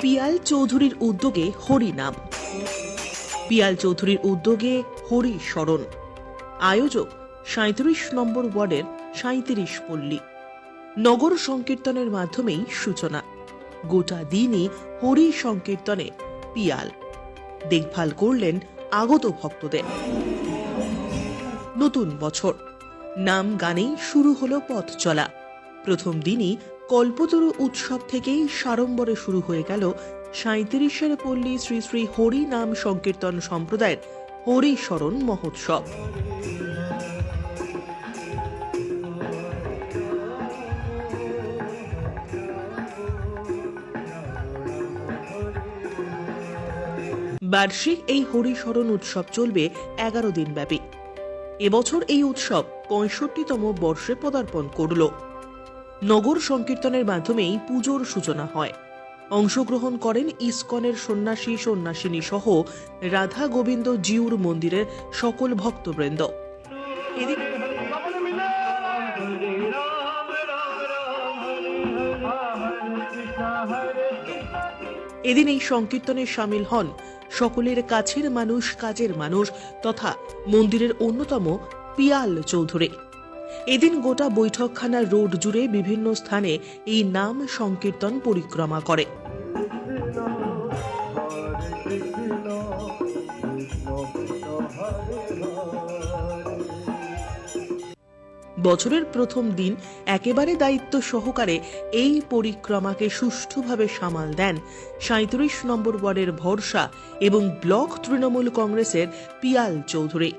পিয়াল চৌধুরীর উদ্যোগে হরি নাম। পিয়াল চৌধুরীর উদ্যোগে হরি স্মরণ। আয়োজক সাঁত্রিশ নম্বর ওয়ার্ডের সাঁত্রিশ পল্লী। নগর সংকীর্তনের মাধ্যমেই সূচনা। গোটা দিনই হরি সংকীর্তনে পিয়াল। দেখভাল করলেন আগত ভক্তদের। নতুন বছর। নাম গানেই শুরু হলো পথ চলা। প্রথম দিনই কল্পতরু উৎসব থেকেই সাড়ম্বরে শুরু হয়ে গেল সাঁত্রিশের পল্লী শ্রী শ্রী হরি নাম সংকীর্তন সম্প্রদায়ের হরি স্মরণ মহোৎসব। বার্ষিক এই হরিস্মরণ উৎসব চলবে এগারো দিন ব্যাপী এবছর এই উৎসব পঁয়ষট্টিতম বর্ষে পদার্পণ করল। নগর সংকীর্তনের মাধ্যমেই পুজোর সূচনা হয়। অংশগ্রহণ করেন ইসকনের সন্ন্যাসী সন্ন্যাসিনী সহ রাধা গোবিন্দ জিউর মন্দিরের সকল ভক্তবৃন্দ। এদিন এই সংকীর্তনে সামিল হন সকলের কাছের মানুষ, কাজের মানুষ তথা মন্দিরের অন্যতম পিয়াল চৌধুরী। এদিন গোটা বৈঠকখানা রোড জুড়ে বিভিন্ন স্থানে এই নাম সংকীর্তন পরিক্রমা করে। বছরের প্রথম দিন একেবারে দায়িত্ব সহকারে এই পরিক্রমাকে সুষ্ঠুভাবে সামাল দেন সাঁত্রিশ নম্বর ওয়ার্ডের ভরসা এবং ব্লক তৃণমূল কংগ্রেসের পিয়াল চৌধুরী।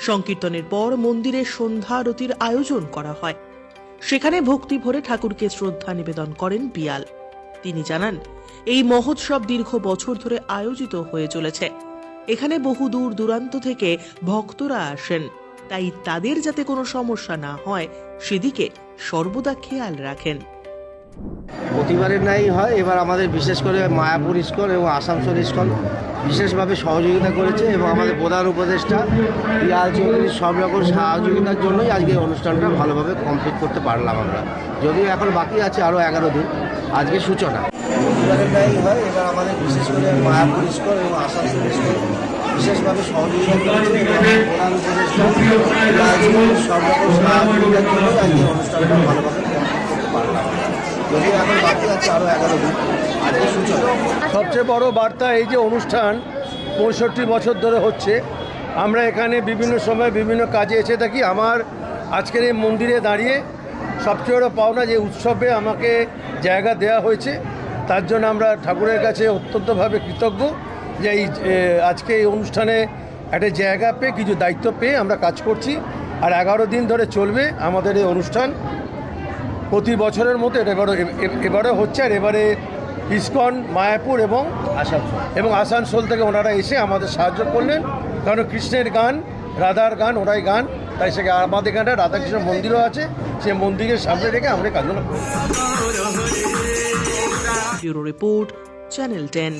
সংকীর্তনের পর মন্দিরে সন্ধ্যা আরতির আয়োজন করা হয়। সেখানে ভক্তি ভরে ঠাকুরকে শ্রদ্ধা নিবেদন করেন পিয়াল। তিনি জানান, এই মহোৎসব দীর্ঘ বছর ধরে আয়োজিত হয়ে চলেছে। এখানে বহু দূর দূরান্ত থেকে ভক্তরা আসেন। তাই তাদের যাতে কোনো সমস্যা না হয়, সেদিকে সর্বদা খেয়াল রাখেন। প্রতিবারের নাই হয়। এবার আমাদের বিশেষ করে মায়াপুর ইস্কন এবং আসানসোল ইস্কন বিশেষভাবে সহযোগিতা করেছে এবং আমাদের প্রধান উপদেষ্টা পিয়াল চৌধুরীর সব রকম সহযোগিতার জন্যই আজকে অনুষ্ঠানটা ভালোভাবে কমপ্লিট করতে পারলাম আমরা। যদিও এখন বাকি আছে আরও এগারো দিন। আজকে সূচনা। হয়। এবার আমাদের মায়াপুর এবং বিশেষভাবে সহযোগিতা করেছে এগারো দিন সবচেয়ে বড় বার্তা এই যে অনুষ্ঠান পঁয়ষট্টি বছর ধরে হচ্ছে, আমরা এখানে বিভিন্ন সময় বিভিন্ন কাজে এসে থাকি। আমার আজকের এই মন্দিরে দাঁড়িয়ে সবচেয়ে বড় পাওনা যে উৎসবে আমাকে জায়গা দেওয়া হয়েছে, তার জন্য আমরা ঠাকুরের কাছে অত্যন্তভাবে কৃতজ্ঞ যে এই আজকে এই অনুষ্ঠানে একটা জায়গা পেয়ে, কিছু দায়িত্ব পেয়ে আমরা কাজ করছি। আর এগারো দিন ধরে চলবে আমাদের এই অনুষ্ঠান। প্রতি বছরের মতো এটা এবারও এবারে হচ্ছে আর এবারে ইসকন মায়াপুর এবং আসানসোল। এবং আসানসোল থেকে ওনারা এসে আমাদের সাহায্য করলেন। কারণ কৃষ্ণের গান রাধার গান ওরাই গান তাই সে আমাদের এখানটা রাধাকৃষ্ণ মন্দিরও আছে সেই মন্দিরের সামনে রেখে আমরা কাজগুলো ব্যুরো রিপোর্ট চ্যানেল টেন।